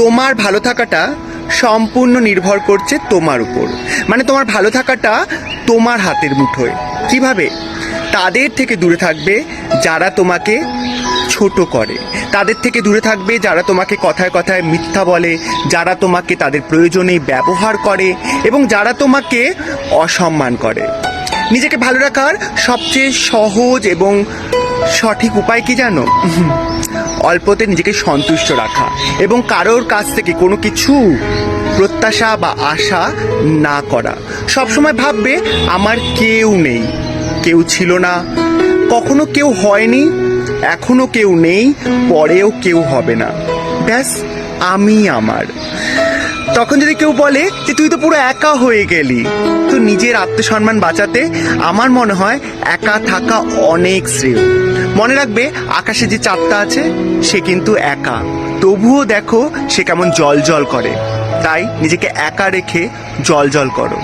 তোমার ভালো থাকাটা সম্পূর্ণ নির্ভর করছে তোমার উপর। মানে তোমার ভালো থাকাটা তোমার হাতের মুঠোয়। কীভাবে? তাদের থেকে দূরে থাকবে যারা তোমাকে ছোট করে। তাদের থেকে দূরে থাকবে যারা তোমাকে কথায় কথায় মিথ্যা বলে, যারা তোমাকে তাদের প্রয়োজনে ব্যবহার করে এবং যারা তোমাকে অসম্মান করে। নিজেকে ভালো রাখার সবচেয়ে সহজ এবং সঠিক উপায় কি জানো? অল্পতে নিজেকে সন্তুষ্ট রাখা এবং কারোর কাছ থেকে কোনো কিছু প্রত্যাশা বা আশা না করা। সবসময় ভাববে, আমার কেউ নেই, কেউ ছিল না, কখনো কেউ হয়নি, এখনও কেউ নেই, পরেও কেউ হবে না। ব্যাস, আমি আমার। তখন যদি কেউ বলে যে, তুই তো পুরো একা হয়ে গেলি তো নিজের আত্মসম্মান বাঁচাতে আমার মনে হয় একা থাকা অনেক শ্রেয়। মনে রাখবে, আকাশে যে চাঁদটা আছে, সে কিন্তু একা। তবুও দেখো, সে কেমন জল জল করে। তাই নিজেকে একা রেখে জল জল করো।